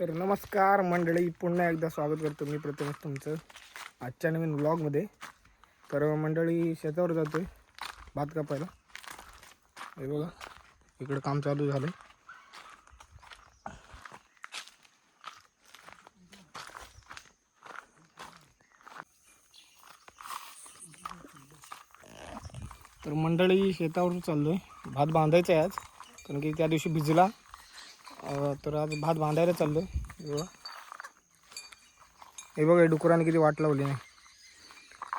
तर नमस्कार मंडळी. पुन्हा एकदा स्वागत करतो मी प्रथमच तुमचं आजच्या नवीन व्लॉगमध्ये तर मंडळी शेतावर जातो आहे भात कापायला. हे बघा इकडं काम चालू झालं तर मंडळी शेतावर आहे भात बांधायचा आहे आज कारण की त्या दिवशी भिजला. तर आज भात बांधायला चाललो हे बघा. हे बघा हे डुकराने किती वाट लावली आहे.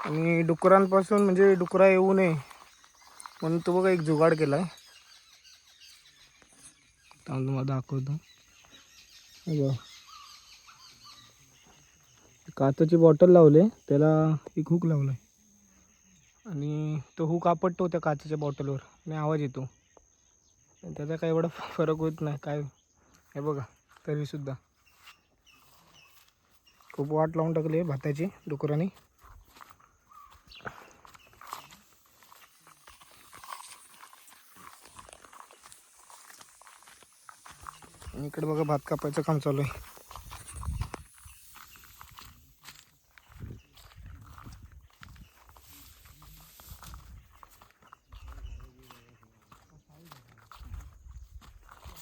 आणि डुकरांपासून म्हणजे डुकरा येऊ नये म्हणून तो बघा एक जुगाड केला आहे तुम्हाला दाखवतो. बघा. काचाची बॉटल लावले त्याला एक हुक लावलाय. आणि तो हुक आपटतो त्या काचेच्या बॉटलवर. आणि आवाज येतो. त्याचा काही एवढा फरक होत नाही काय हे बघा तरीसुद्धा खूप वाट लावून टाकली आहे भाताची डुकरांनी. इकडे बघा भात कापायचं काम चालू आहे.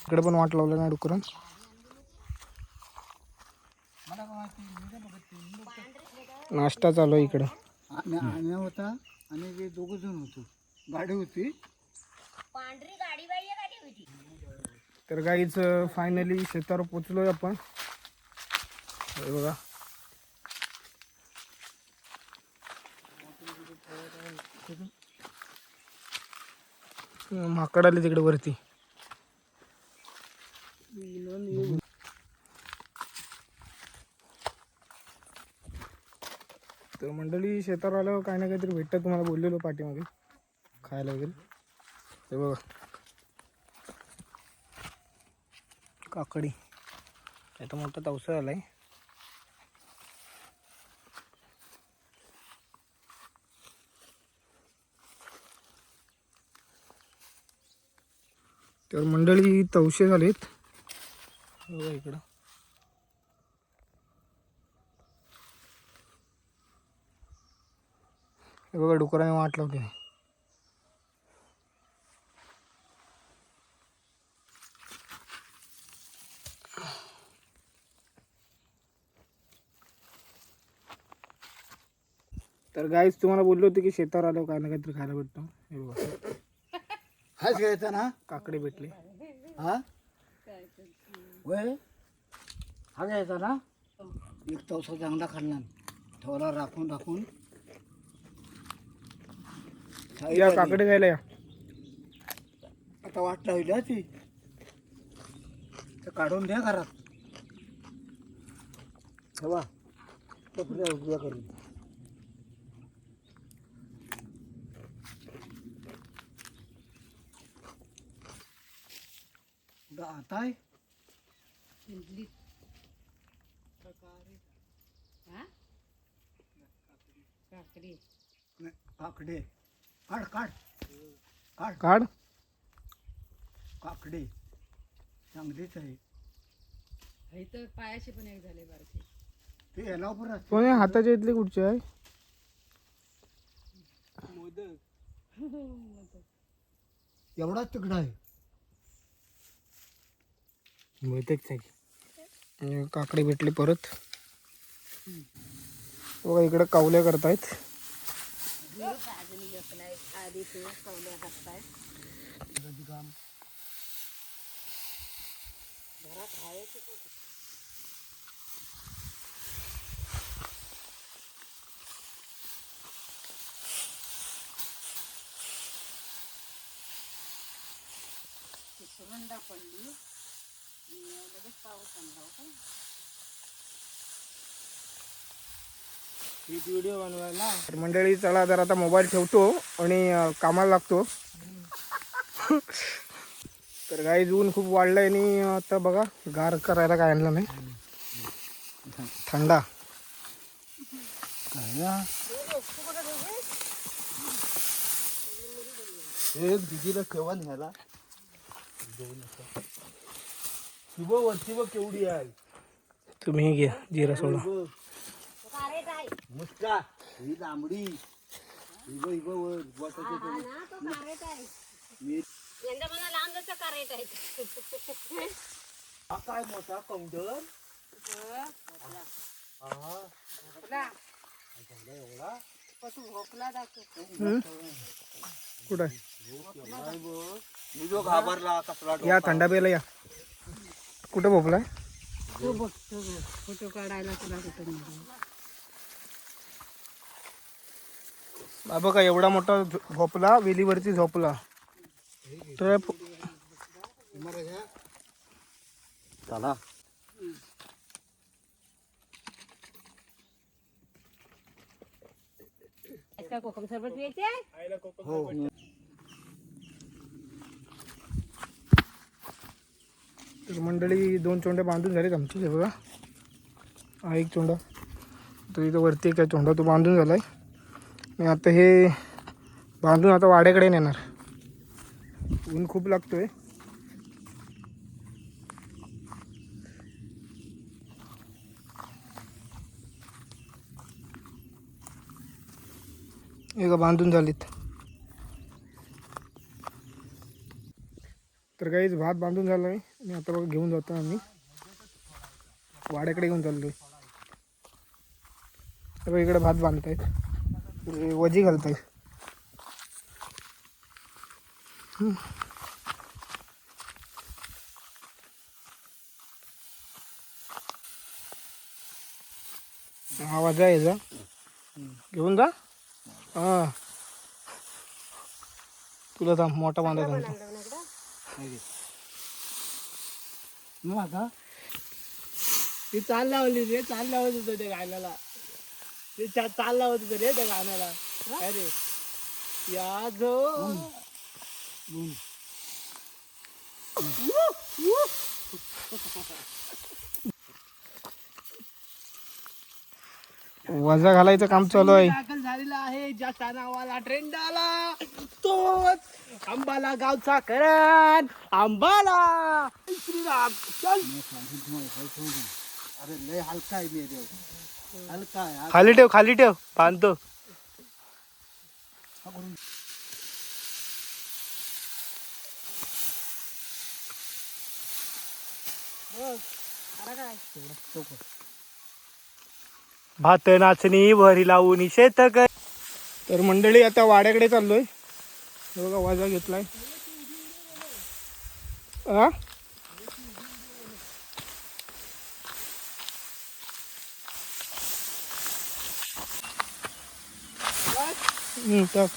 इकडे पण वाट लावलं ना डुकरान नाश्ता चालू आहे इकडं. आणि आण्या होता आणि दोघ जण होतो. गाडी होती. पांढरी गाडी बाई गाडी होती. तर गाईच फायनली शेतावर पोचलोय आपण. हे बघा. माकड आले तिकडे वरती तर मंडळी शेतावर आल्यावर काही ना काहीतरी भेटतं तुम्हाला. बोललेलो पाठीमागे. खायला वगैरे. ते बघा. काकडी. आता मोठा तवसा आहे तर मंडळी तवशे झालेत. बघा इकडं. हे बघा डुकराने वाट लावते तर गाईच तुम्हाला बोललो होते की शेतावर आलो काय ना काहीतरी खायला भेटतो. हे बघा. हाच घ्यायचा ना? काकडे भेटले. हा? होय? हा घ्यायचा ना? एक तवसा चांगला खाल्ला. ठेवला राखून राखून. या झाली. काकडे घ्यायला या. आता वाट लावली हा ती. तर काढून द्या घरात. ठेवा. टपऱ्या उभ्या करून. कुठं आता आहे. काकडी. नाही, काकडे. काढ काढ. काढ. काढ. काकडे. चांगलीच आहे. इथं पायाशी पण एक झाले बारके. ते याला परत पण हे हाताच्या इथले कुठचे आहे? एवढाच तिकडं आहे. बहुतेक आणि काकडे भेटले परत. बघा इकडे कावल्या करतायत. आधी ते कवल्या हातपाय सुगंधा पडली लगेच पाऊस आणला होता. व्हिडिओ बनवायला. तर मंडळी चला जर आता मोबाईल ठेवतो आणि कामाला लागतो. तर गाई ऊन खूप वाढलंय आणि आता बघा गार करायला काय आणलं नाही. थंडा. दिदीला केव्हा न्यायला शिव वरती बघ केवढी आहे. तुम्ही घ्या जिरा सोडा. मुस्का ही लांबडी. हिब हिब वर बोटाच्या खाली. मी- हा काय मोठा कौंडर कुठं आहे? मी जो घाबरला कसला या थंडा प्यायला या. कुठं भोपलाय फोटो काढायला तुला कुठं का एवढा मोठा झो- झोपला वेलीवरती झोपला. तर चला. कोकम सरबत प्यायचे हो. तर मंडळी दोन चोंड्या बांधून झालेत आमचे हे बघा. हा एक चोंडा. तो इथं वरती एक आहे चोंडा तो बांधून झाला आहे मी आता हे बांधून आता वाड्याकडे नेणार. ऊन खूप लागतोय. हे बांधून झालीत. तर काहीच भात बांधून झाला आहे आणि आता बघा घेऊन जातो आम्ही. वाड्याकडे घेऊन चाललो आहे इकडे भात बांधतायत. आहेत वजी घालतायत आवाज आहे जा घेऊन जा. हा. तुला थांब मोठा बांधा सांगतो मग आता? ती चाल लावली रे चाल लावत होतं ते गायला ते चा- चाल लावत होतं रे त्या गाण्याला अरे या जो. वजा घालायचं काम चालू आहे. दाखल झालेला आहे. ज्याचा नावाला ट्रेंड आला तोच आंबाला गावचा करण. आंबाला श्रीराम चल. अरे लय हलका आहे मी देव. खाली ठेव खाली ठेव. बांधतो भात नाचणी भरी लावून शेत तर मंडळी आता वाड्याकडे चाललोय. हे बघा वाजा घेतलाय. आ? हम्म, टाक.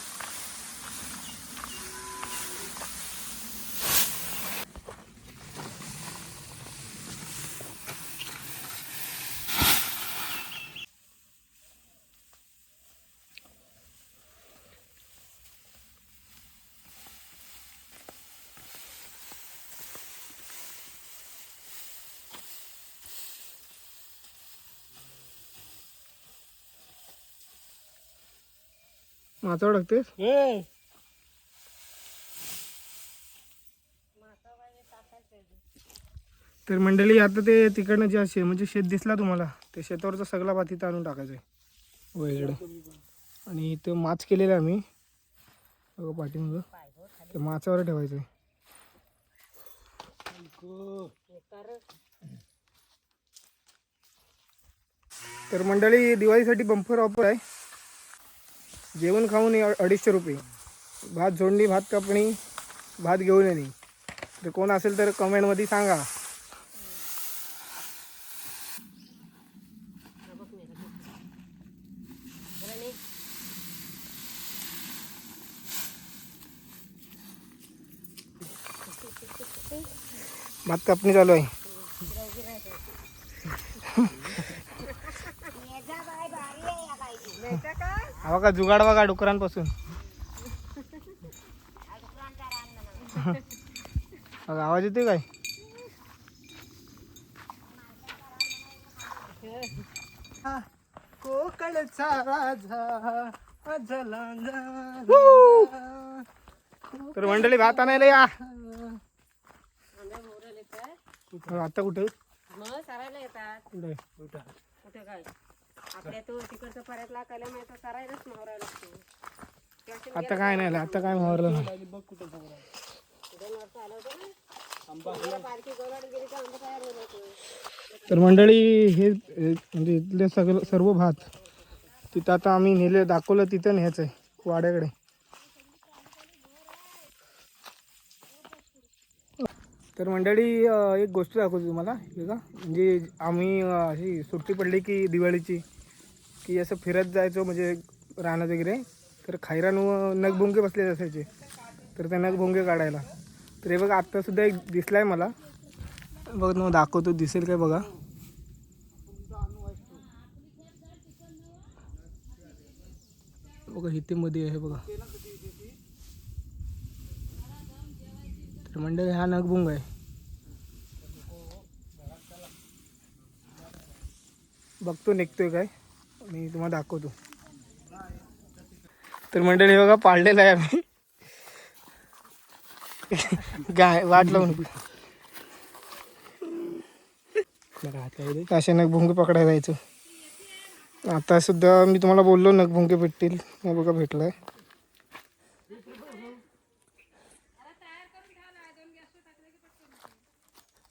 माथावर टाकतेस तर मंडळी आता ते तिकडनं जे असे म्हणजे शेत दिसला तुम्हाला ते शेतावरचा सगळा भात इथं आणून टाकायचा आहे. वळीकडे आणि इथं माच केलेलं आहे आम्ही. बघा पाठीमागं. ते माचावर ठेवायचं आहे. तर मंडळी दिवाळीसाठी बंपर ऑफर आहे. जेवण खाऊन ये अडीचशे रुपये. भात जोडणी भात कापणी भात घेऊन येणे तर कोण असेल तर कमेंटमध्ये सांगा. भात कापणी चालू आहे. हा बघा जुगाड बघा डुकरांपासून. बघा आवाज येतोय काय? कोकणचा राजा तर मंडळी भात आणायला या. आता कुठे? कुठं काय? आपल्या तो तिकडचं परत लागायला माहीत तो करायलाच मावरा लागतो. आता काय नाही आलं, आता काय मारलं नाही. गोलाड गेली तर मंडळी हे म्हणजे इथले सगळं सर्व भात तिथं आता आम्ही नेले दाखवलं तिथं न्यायचं आहे वाड्याकडे. तर मंडळी एक गोष्ट दाखवतो तुम्हाला हे का म्हणजे आम्ही अशी सुट्टी पडली की दिवाळीची. की असं फिरत जायचो म्हणजे रानात वगैरे तर खैरान व नगभुंगे बसलेले असायचे. तर त्या नगभुंगे काढायला. तर हे बघा आत्तासुद्धा एक दिसला आहे मला. बघ मग दाखवतो दिसेल काय बघा. बघा इथे मध्ये आहे बघा. तर मंडळी हा नगभुंग आहे. बघतो निघतोय काय. मी तुम्हाला दाखवतो. तर मंडळी बघा पाळलेलं आहे आम्ही. गाय वाट लावून असे नगभुंगे पकडायला जायचो. आता सुद्धा मी तुम्हाला बोललो नगभुंगे भेटतील. हे बघा भेटलाय.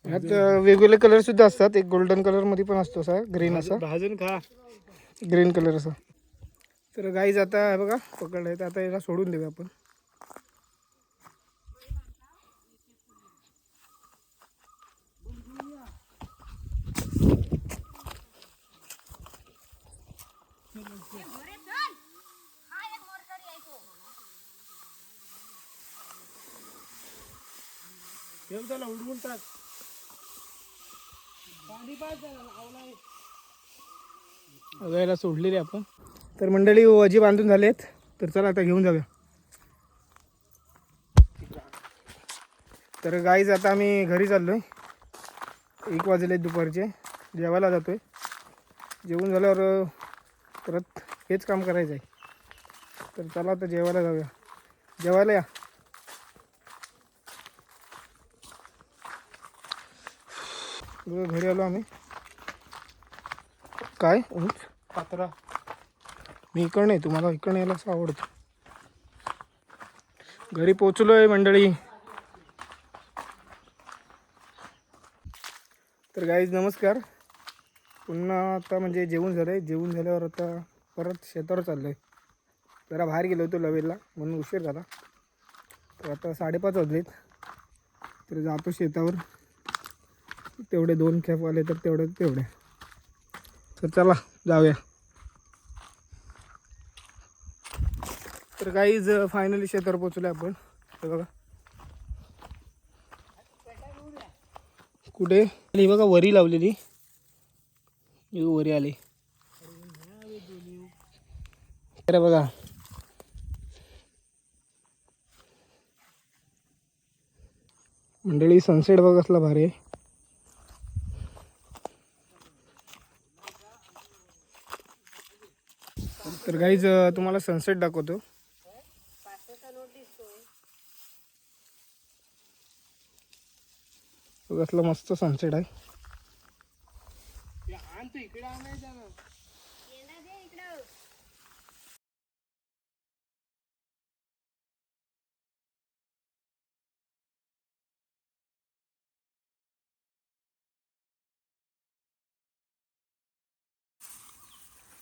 वेगवेगळे कलर सुद्धा असतात. एक गोल्डन कलरमध्ये पण असतो असा ग्रीन असा. भाजून खा. ग्रीन कलर असा. तर गाईज आता हे बघा पकडलाय. तर आता याला सोडून देऊया आपण. उडवून टाक. आता याला सोडलेले आपण. तर मंडळी वजी बांधून झालेत. तर चला आता घेऊन जाऊया. तर गाईज आता आम्ही घरी चाललो आहे एक वाजले दुपारचे. जेवायला जातोय. जेवून झाल्यावर परत हेच काम करायचं आहे तर चला आता जेवायला जाऊया. जेवायला या. घरी आलो आम्ही. काय? उंच पात्रा. मी इकडे नाही तुम्हाला इकडे यायला असं आवडतं. घरी आहे मंडळी. तर गाईज नमस्कार. पुन्हा आता म्हणजे जेवण झालं आहे जेवण झाल्यावर आता परत शेतावर चाललो आहे जरा बाहेर गेलो होतो लवेलला म्हणून उशीर झाला. तर आता साडेपाच वाजलेत. तर जातो शेतावर. तेवढे दोन कॅप आले तर तेवढे तेवढे. तर चला जाऊया. तर काहीच फायनली शेतावर पोचलो आपण. हे बघा. कुठे? ही बघा वरी लावलेली. वरी आली. अरे बघा. मंडळी सनसेट बघ असला भारी आहे. तर गाईज तुम्हाला सनसेट दाखवतो. कसलं मस्त सनसेट आहे.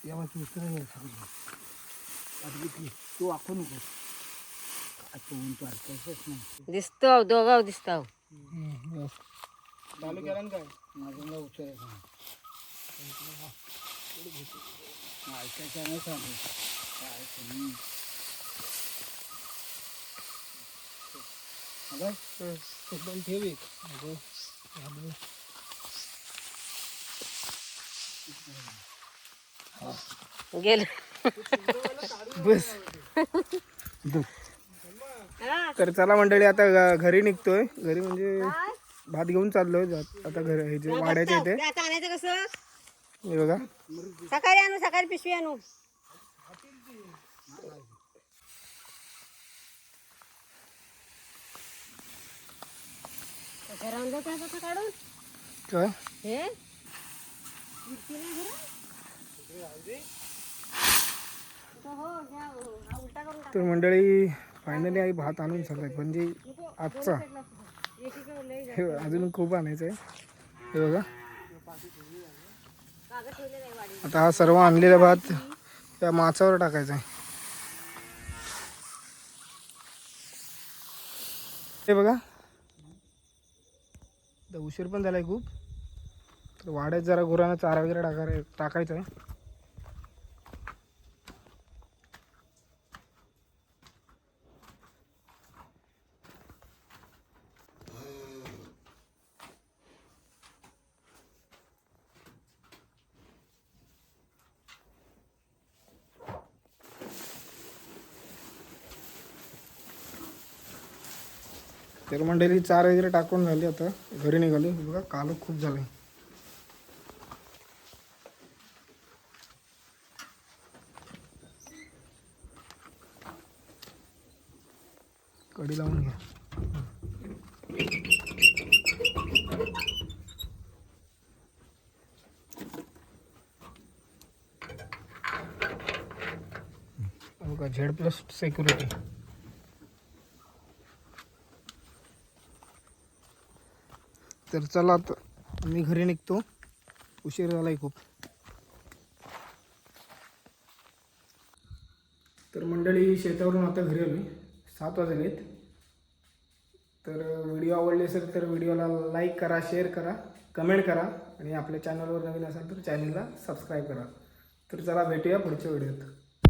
तेव्हाची उतर तू आखू नको. आता ऊन पारकायचंच नाही. दिसतो दोघाव दिसतो चालू केला ना काय? माझं उचलायचं ऐकायचं नाही सांगू काय तुम्ही एकदम ठेव एक अगं. गेल. बस. तर चला मंडळी आता घरी निघतोय. घरी म्हणजे भात घेऊन चाललोय. जात- आता घर हे जे वाड्याच्या इथे आता आणायचं कसं? हे बघा. सकाळी आणू सकाळी पिशवी आणू. काढून? काय? हे? तर मंडळी फायनली आई भात आणून झालाय म्हणजे आजचा हे अजून खूप आणायचं आहे. हे बघा. आता हा सर्व आणलेला भात त्या माचावर टाकायचा आहे. हे बघा. आता उशीर पण झालाय खूप. तर वाड्यात जरा गुरांना चारा वगैरे टाकाय टाकायचा आहे. तर मंडळी चार वगैरे टाकून झाली आता. घरी निघाली. बघा काल खूप झालं कडी लावून घ्या. झेड प्लस सेक्युरिटी तर चला आता मी घरी निघतो. उशीर झाला आहे खूप. तर मंडळी शेतावरून आता घरी आली सात वाजलेत तर व्हिडिओ आवडले असेल तर व्हिडिओला लाईक करा शेअर करा कमेंट करा आणि आपल्या चॅनलवर नवीन असाल तर चॅनलला सबस्क्राईब करा. तर चला भेटूया पुढच्या व्हिडिओत.